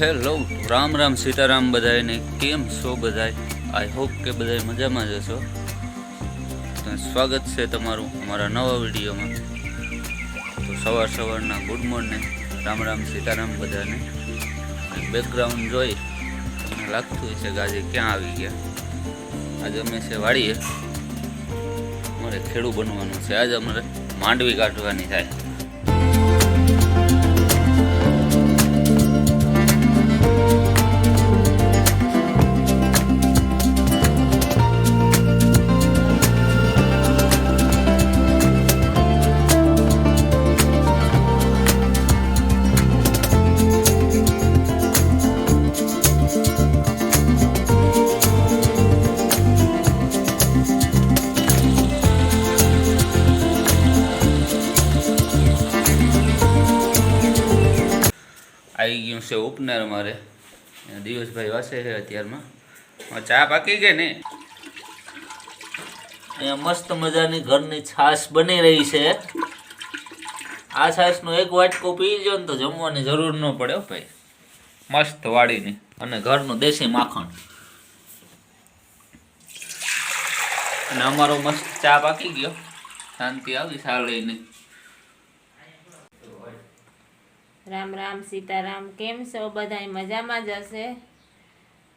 Hello Ram Ram Sitaram બધાને કેમ છો બધાય? આઈ હોપ કે બધાય મજામાં જ હશો. સ્વાગત છે તમારું અમારા નવા વિડીયોમાં. તો સવાર સવારના ગુડ મોર્નિંગ રામ રામ સીતારામ બધાને. બેકગ્રાઉન્ડ જોઈ લાગતું હોય છે કે આજે ક્યાં આવી ગયા. આજે અમે છે વાળીએ અમારે ખેડૂ બનવાનું છે. આજે અમારે માંડવી કાઢવાની થાય. ઉપનાર મારે દિવસભાઈ વાસે છે અત્યારમાં. ચા પાકી ગઈ ને? અહીંયા મસ્ત મજાની ઘરની છાશ બની રહી છે. આ છાશનો એક વાટકો પી જો ને તો જમવાની જરૂર ન પડે ભાઈ. મસ્ત વાળીની. અને ઘરનું દેશી માખણ. અને અમારો મસ્ત ચા પાકી ગયો. શાંતિ આવી ચા લઈને રામ રામ સીતારામ કેમ છો? બધાય મજામાં જ હશે?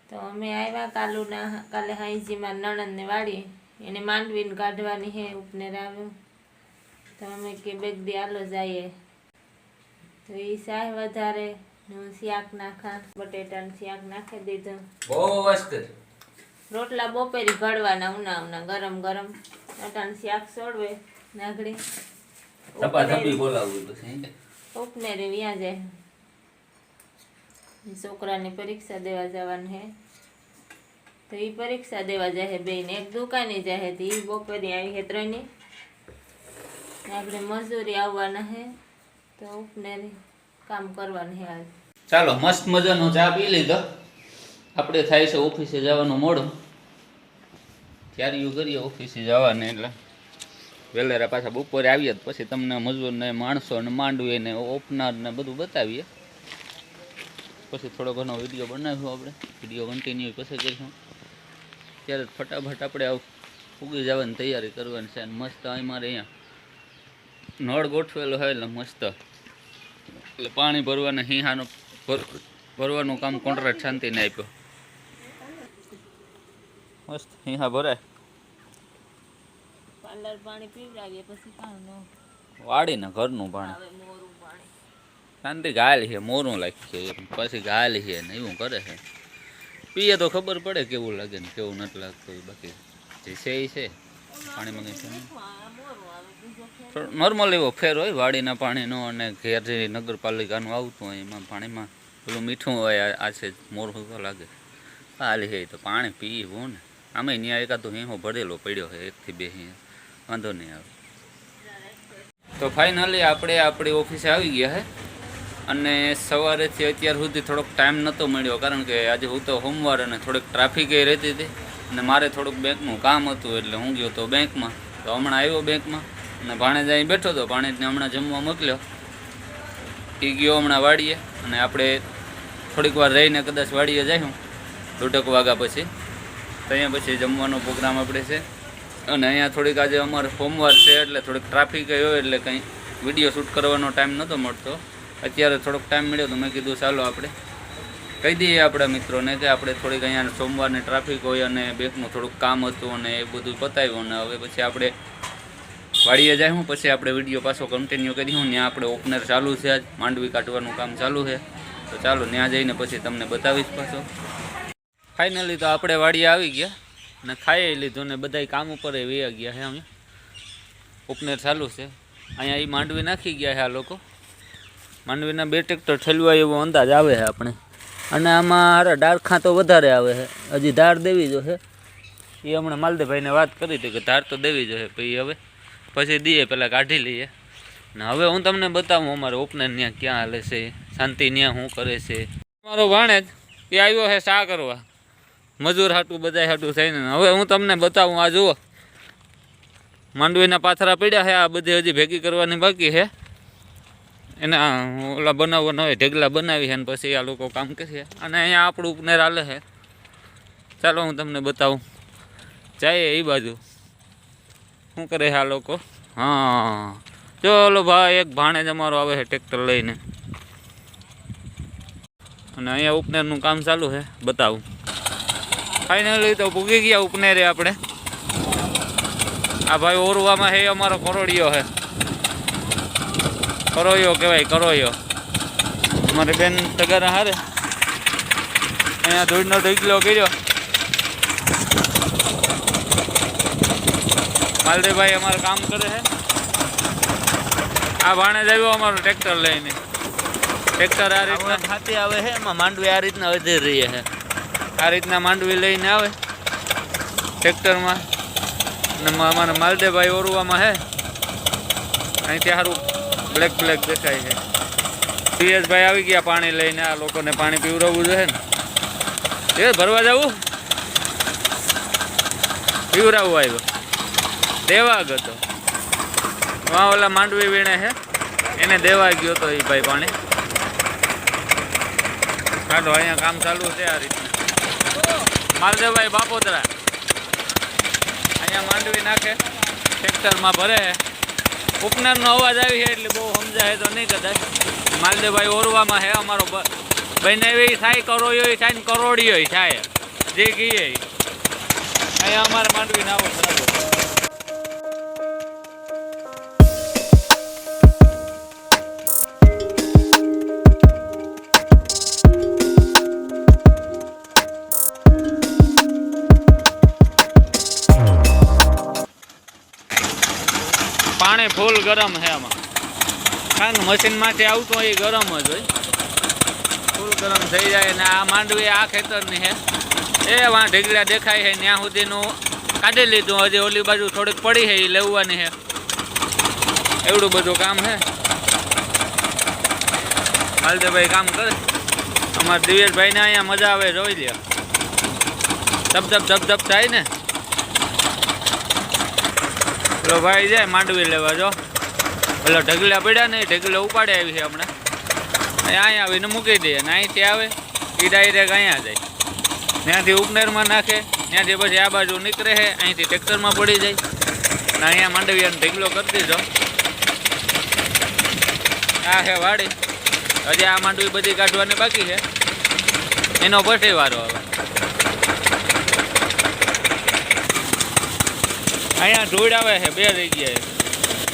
તો અમે આવ્યા કાલુના કાલે હાઈજીમાં નણંદને વાળી. એને માંડવીને કાઢવાની હે ઉપનેર આવ્યું તો અમે કે બેગ દી આલો જઈએ. તો એ શાહ વધારે શિયાક હું શાક નાખા બટેટાનું શાક નાખી દીધું. બહુ મસ્ત રોટલા બપોરી ઘડવાના ઉના ઉના ગરમ ગરમ. અટાણ શાક સોડવે નાગડી બોલાવવું પછી ઉપનેરે વ્યાં જાય છોકરાની પરીક્ષા દેવા જવાનું હે. તો એ પરીક્ષા દેવા જાય બેન. એક દુકાને જાય તો. એ બપોરે આવી હે ત્રણે. આપણે મજૂરી આવવાના હે. તો ઉપનેરે કામ કરવાનું હે ચાલો, મસ્ત મજાનો ચા પી લીધો. આપણે થાય છે ઓફિસે જવાનું મોડું. ત્યારે યુ કરીએ ઓફિસે જવાને એટલે. વેલેરા પાછા બપોરે આવીએ પછી તમને મજૂરને, માણસોને, માંડવીને માંડવી ને ઓપનર ને બધું બતાવીએ. પછી થોડો ઘણો વીડિયો બનાવ્યો આપણે. વીડિયો કન્ટિન્યુ પછી કરીશું. ત્યારે ફટાફટ આપણે આવું ઉગી જવાની તૈયારી કરવાની છે મસ્ત અહીં મારે અહીંયા નળ ગોઠવેલો હોય એટલે મસ્ત. એટલે પાણી ભરવાને હિંહાનું ભરવાનું કામ કોન્ટ્રાક્ટ શાંતિને આપ્યો. મસ્ત હિંહા ભરાય. પાર્લર પાણી પીવડાવીએ પછી ન. વાડીને ઘરનું પાણી. મોરું પાણી. શાંતિ ગાયલ છે મોરું લાગશે પછી ગાયલ છે ને એવું કરે છે. પીએ તો ખબર પડે કેવું લાગે ને કેવું નથી લાગતું બાકી. જે છે એ છે. પાણીમાં મગી છે. નોર્મલ એવો ફેર હોય વાડીના પાણીનો અને ઘેર જે નગરપાલિકાનું આવતું હોય એમાં પાણીમાં પેલું મીઠું હોય આ- છે મોર લાગે. હાલી છે તો પાણી પીવું ને. આમે ત્યાં એકાદો હિંહો ભરેલો પડ્યો છે એકથી બે હિં વાંધો નહીં આવે. તો ફાઇનલી આપણે આપણી ઓફિસે આવી ગયા હે. અને સવારેથી અત્યાર સુધી થોડોક ટાઈમ નહોતો મળ્યો, કારણ કે આજે હું તો સોમવાર અને થોડીક ટ્રાફિક એ રહેતી હતી. અને મારે થોડુંક બેંકનું કામ હતું, એટલે હું ગયો તો બેંકમાં તો હમણાં આવ્યો બેંકમાં અને ભાણે અહીં બેઠો હતો ભાણેજને હમણાં જમવા મોકલ્યો. એ ગયો હમણાં વાડીએ. અને આપણે થોડીક વાર રહીને કદાચ વાડીએ જઈશું દોઢક વાગ્યા પછી. તો અહીંયા પછી જમવાનો પ્રોગ્રામ આપણે છે. અને અહીંયા થોડીક આજે અમારે સોમવાર છે એટલે થોડીક ટ્રાફિક હોય એટલે કંઈ વીડિયો શૂટ કરવાનો ટાઈમ નહોતો મળતો. અત્યારે થોડોક ટાઈમ મળ્યો તો મેં કીધું ચાલો આપણે કહી દઈએ આપણા મિત્રોને કે આપણે થોડીક અહીંયા સોમવારની ટ્રાફિક હોય અને બેંકનું થોડુંક કામ હતું અને એ બધું પતાવ્યું અને હવે પછી આપણે વાડીએ જાય હું પછી આપણે વીડિયો પાછો કન્ટિન્યુ કરીશું ત્યાં આપણે ઓપનર ચાલુ છે આજ. માંડવી કાઢવાનું કામ ચાલુ છે. તો ચાલો ત્યાં જઈને પછી તમને બતાવીશ પાછો. ફાઇનલી તો આપણે વાડીએ આવી ગયા. અને ખાઈ લીધું ને બધાય કામ ઉપર એ વયા ગયા છે અમે ઉપનેર ચાલુ છે. અહીંયા એ માંડવી નાખી ગયા છે આ લોકો. માંડવીના બે ટ્રેક્ટર ઠલવાય એવો અંદાજ આવે છે આપણે. અને આમાં હારા ડાળખાં તો વધારે આવે છે હજી ધાર દેવી જો છે એ હમણાં માલદેભાઈને વાત કરી હતી કે ધાર તો દેવી જોઈએ પછી હવે. પછી દઈએ પહેલાં કાઢી લઈએ. ને હવે હું તમને બતાવું અમારે ઓપનર ત્યાં ક્યાં હાલે છે, શાંતિ ત્યાં શું કરે છે. મારો ભાણેજ એ આવ્યો છે શા કરવા? મજૂર હાટું બધા હાટું થઈને હવે હું તમને બતાવું, આ જુઓ. માંડવીના પાથરા પડ્યા છે, આ બધી હજી ભેગી કરવાની બાકી છે. એના ઓલા બનાવવાના હોય, ઢેગલા બનાવી છે અને પછી આ લોકો કામ કરે અને અહીંયા આપણું ઉપનેર હાલે છે. ચાલો હું તમને બતાવું. જાય એ બાજુ. શું કરે છે આ લોકો? હા. ચલો ભાઈ, એક ભાણે જ અમારો આવે છે ટ્રેક્ટર લઈને. અને અહીંયા ઉપનેરનું કામ ચાલુ છે. બતાવું. ફાઇનલી તો ભૂગી ગયા ઉપનેરે આપણે. આ ભાઈ ઓરવામાં હે, અમારો કરોડિયો છે કરોયો કહેવાય, કરોયો. અમારી બેન તગારા હારે. અહીંયા ધૂળનો ઢીકલો કર્યો. માલદેવભાઈ અમારું કામ કરે છે આ ભાણે જ આવ્યો અમારું ટ્રેક્ટર લઈને. ટ્રેક્ટર આ રીતના ખાતી આવે છે એમાં માંડવી આ રીતના વધી રહી છે આ રીતના માંડવી લઈને આવે. ટ્રેક્ટરમાં. અને અમારા માલદેવભાઈ ઓરવામાં હે. અહીંથી સારું બ્લેક બ્લેક દેખાય છે. પિયસભાઈ આવી ગયા પાણી લઈને, આ લોકોને પાણી પીવડાવવું જોઈએ ને. એ, ભરવા જવું? પીવડાવવું આવ્યો. દેવા ગયો વાં ઓલા માંડવી વીણે છે એને દેવા ગયો તો એ ભાઈ પાણી. કાઢો અહીંયા કામ ચાલુ છે આ રીતના. માલદેવભાઈ બાપોદરા. અહીંયા માંડવી નાખે. ટ્રેક્ટરમાં ભરે ઉપનરનો અવાજ આવી છે એટલે બહુ સમજાય તો નહીં કદાચ. માલદેવભાઈ ઓરવામાં છે, અમારો બ- એવી થાય કરોયો થાય ને કરોડિયો થાય. જે કહીએ અહીંયા અમારે માંડવી નાવો બરાબર ગરમ છે આમાં. કારણ કે મશીનમાંથી આવતું હોય એ ગરમ જ હોય. ફૂલ ગરમ થઈ જાય ને આ માંડવી આ ખેતરની છે એ વાં ઢીગલા દેખાય છે ત્યાં સુધીનું કાઢી લીધું. હજી ઓલી બાજુ થોડીક પડી છે, એ લેવાની છે એવડું બધું કામ છે હાલદેભાઈ કામ કરે. અમારા દિવેશભાઈને અહીંયા મજા આવે, જોઈ લે ધબ ધબ ધબ ધબ થાય ને. પેલો ભાઈ જાય માંડવી લેવા જો. પેલો ઢગલા પડ્યા ને એ ઢગલા ઉપાડે આવી છે હમણાં. અહીંયા આવીને મૂકી દે અને અહીંથી આવે એ ડાયરેક્ટ અહીંયા જાય. ત્યાંથી ઉપનેરમાં નાખે, ત્યાંથી પછી આ બાજુ નીકળે છે અહીંથી ટ્રેક્ટરમાં પડી જાય. અને અહીંયા માંડવીયાનો ઢગલો કરી દીધો. આ છે વાડી. હજી આ માંડવી બધી કાઢવાની બાકી છે. એનો પછી વારો આવે. અહીંયા ધૂળ આવે છે, બે જગ્યાએ.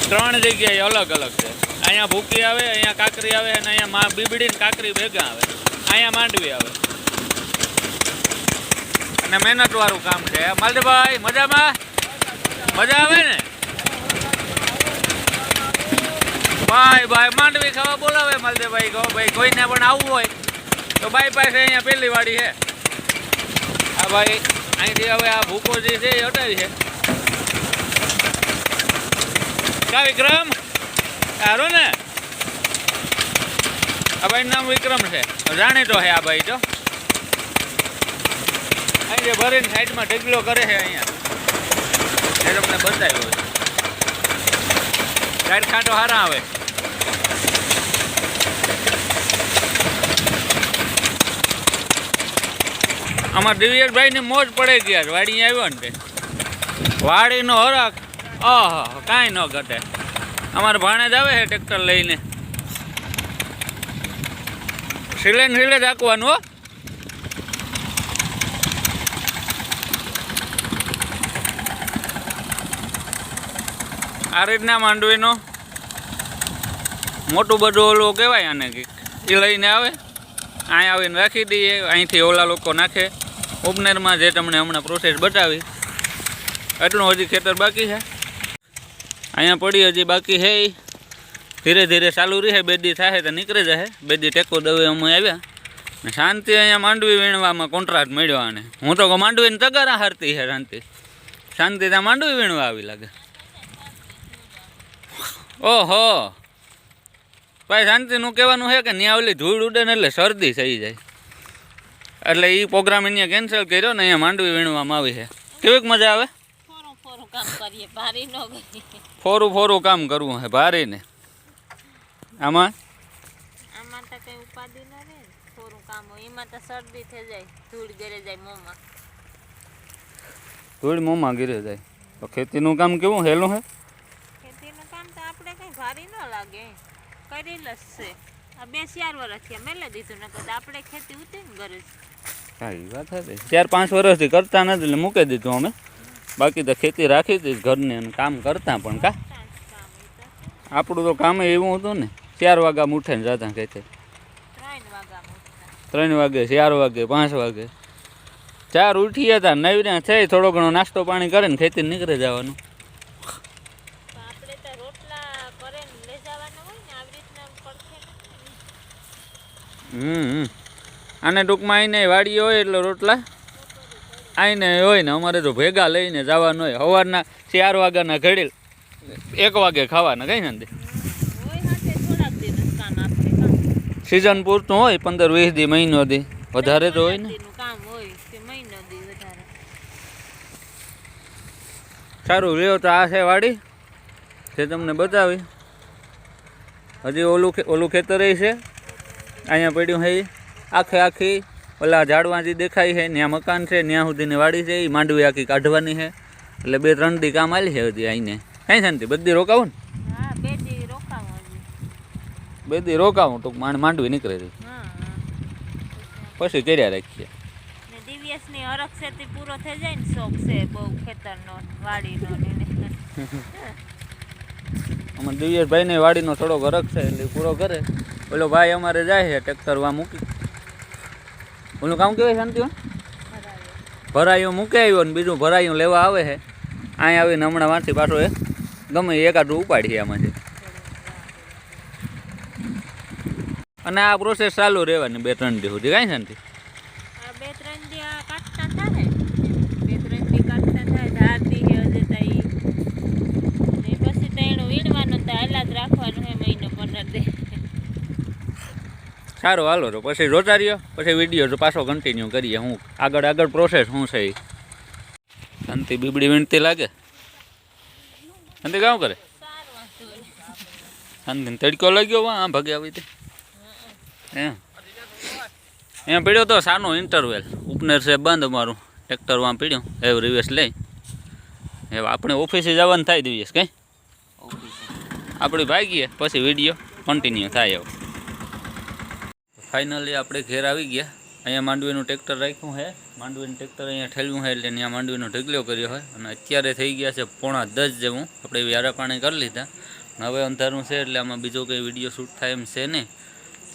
ત્રણ જગ્યાએ અલગ અલગ છે. અહીંયા ભૂકી આવે, અહીંયા કાકરી આવે અને અહીંયા મા બીબડી ને કાકરી ભેગા આવે. અહીંયા માંડવી આવે. અને મહેનત વાળું કામ છે. માલદેભાઈ મજામાં? મજા આવે ને? ભાઈ ભાઈ, માંડવી ખાવા બોલાવે માલદેભાઈ કહો. ભાઈ, કોઈને પણ આવવું હોય તો ભાઈ પાસે અહીંયા પેલી વાડી છે. આ ભાઈ, અહીંથી હવે આ ભૂકો જે છે એ હટાવી છે. કા વિક્રમ? સારું ને? આ ભાઈ નામ વિક્રમ છે. જાણીતો છે આ ભાઈ તો. અહીં જે ભરીને સાઈડમાં ઢગલો કરે છે અહીંયા. એ તમને બતાવ્યો છે. સાઈડ ખાંટો હારા આવે. અમારા દિવ્યેશભાઈની મોજ પડે ગયા વાડી આવ્યો ને વાડીનો હરાક ઓહો, કાંઈ ન ઘટે. અમારે ભાણે જ આવે છે ટ્રેક્ટર લઈને. સિલેન સિલે હાંકવાનું, હો. આ રીતના માંડવીનો મોટું બધું ઓલું કહેવાય આને કંઈક. એ લઈને આવે અહીં આવીને રાખી દઈએ, અહીંથી ઓલા લોકો નાખે. ઉપનેરમાં જે તમને હમણાં પ્રોસેસ બતાવી, એટલું હજી ખેતર બાકી છે. અહીંયા પડી હજી બાકી છે ધીરે ધીરે ચાલુ રહે બેદી થાય તો નીકળી જાય. બેદી ટેકો દવે અમે આવ્યા. શાંતિ અહીંયા માંડવી વીણવામાં કોન્ટ્રાક્ટ મળ્યો આને. હું તો માંડવીને તગારા હારતી છે શાંતિ. શાંતિ ત્યાં માંડવી વીણવા આવી લાગે. ઓહો. ભાઈ, શાંતિનું કહેવાનું છે કે ત્યાં ઓલી ધૂળ ઉડે ને એટલે શરદી થઈ જાય. એટલે એ પ્રોગ્રામ અહીંયા કેન્સલ કર્યો ને અહીંયા માંડવી વીણવામાં આવી છે. કેવીક મજા આવે? કરીએ ભારી ન કરીએ ફોરું ફોરું કામ કરવું છે ભારીને આમાં ઉપાધિ ન રહે ને. થોડું કામ હોય એમાં તો શરદી થઈ જાય ધૂળ ગરે જાય મોંમાં ધૂળ મોંમાં ગીરે જાય તો ખેતીનું કામ કેવું હેલું હે ખેતીનું કામ તો આપણે કઈ ભારી ન લાગે કરેલ જ છે આ બે ચાર વર્ષ થયા મેલે દીધું નકર તો આપણે ખેતી ઉતરી ને ઘરે જ. હા એ વાત હતી ચાર પાંચ વર્ષથી કરતા નથી એટલે મૂકી દીધું અમે. બાકી તો ખેતી રાખી હતી ઘરની અને કામ કરતા પણ કા. આપણું તો કામ એવું હતું ને ચાર વાગ્યા ઉઠે ને જતા ખેતી ત્રણ વાગે ચાર વાગે પાંચ વાગે ચાર ઉઠી હતા નવીને થઈ થોડો ઘણો નાસ્તો પાણી કરે ને ખેતી નીકળી જવાનું. હમ હમ. આને ટૂંકમાં આવીને વાડીએ હોય એટલે રોટલા આઈને હોય ને અમારે તો ભેગા લઈને જવાનું હોય. સવારના ચાર વાગ્યાના ઘડી એક વાગે ખાવાના કઈ નથી સિઝન પૂરતું હોય પંદર વીસ દી મહિનો દી. વધારે તો હોય ને. સારું રહ્યો તો આ છે વાડી જે તમને બતાવી. હજી ઓલું ઓલું ખેતર છે. અહીંયા પડ્યું છે. આખે આખી ઓલા ઝાડવા જે દેખાય છે ત્યાં મકાન છે ત્યાં સુધીની વાડી છે એ માંડવી આખી કાઢવાની છે. એટલે બે ત્રણ દી કામ આલી છે હજી આઈને. કાંઈ શાંતિ? બધી રોકાવું ને? હા બે દી રોકાવો હજી. બે દી રોકાવું ટૂંક માંડ માંડવી નીકળે રહી હા હા. પછી કર્યા રાખીએ. ને દિવ્યેશની હરખ શેતી પૂરો થઈ જાય ને શોખ છે બહુ ખેતરનો વાડીનો ને એને. અમારે દિવ્યેશભાઈને વાડીનો થોડોક હરખ છે એટલે ઈ પૂરો કરે. ઓલો ભાઈ અમારે જાય છે ટ્રેક્ટર વા મૂકી. ઓલું કામ કેવાય શાંતિ ભરાયો. મૂકે આવ્યો ને બીજું ભરાયું લેવા આવે છે અહીં આવીને હમણાં વાંચી પાછો એ ગમે એકાદું ઉપાડીએ આમાંથી અને આ પ્રોસેસ ચાલુ રહેવાની બે ત્રણ દિવસ સુધી. કાંઈ શાંતિ આ બે ત્રણ દી આ કાઢતા થાય બે ત્રણ દી કાઢતા થાય ધાર દી હે હજે તઈ ને પછી તો એનું વીણવાનું તો હાલા જ રાખવાનું હે મહિનો પંદર દી સારું હાલો તો પછી જોતા રહ્યો પછી વીડિયો તો પાછો કન્ટિન્યુ કરીએ. હું આગળ આગળ પ્રોસેસ શું છે એ શાંતિ બીબડી વીણતી લાગે? શાંતિ કામ કરે? સારું શાંતિ તડકો લાગ્યો વા આ ભાગે આવી તે એમ. એમ પીડ્યો તો સાનો ઇન્ટરવેલ ઉપનેર છે બંધ મારું ટ્રેક્ટર વાં પીડ્યું. એવું રિવેસ લઈ. હવે આપણે ઓફિસે જવાનું થાય દિવસ કંઈ? આપણે ભાગીએ પછી વીડિયો કન્ટિન્યુ થાય એવો. ફાઇનલી આપણે ઘેર આવી ગયા. અહીંયા માંડવીનું ટ્રેક્ટર રાખ્યું છે. માંડવીનું ટ્રેક્ટર અહીંયા ઠેલ્યું છે એટલે ત્યાં માંડવીનો ઢગલો કર્યો હોય અને અત્યારે થઈ ગયા છે પોણા દસ જેવું. આપણે વ્યારા પાણી કરી લીધા. હવે અંધારું છે એટલે આમાં બીજો કંઈ વીડિયો શૂટ થાય એમ છે નહીં.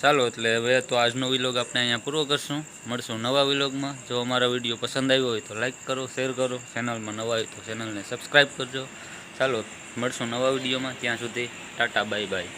ચાલો એટલે હવે તો આજનો વિલોગ આપણે અહીંયા પૂરો કરશું. મળશું નવા વિલોગમાં જો અમારો વીડિયો પસંદ આવ્યો હોય તો લાઇક કરો શેર કરો. ચેનલમાં નવા હોય તો ચેનલને સબસ્ક્રાઈબ કરજો. ચાલો મળશું નવા વિડીયોમાં ત્યાં સુધી ટાટા બાય બાય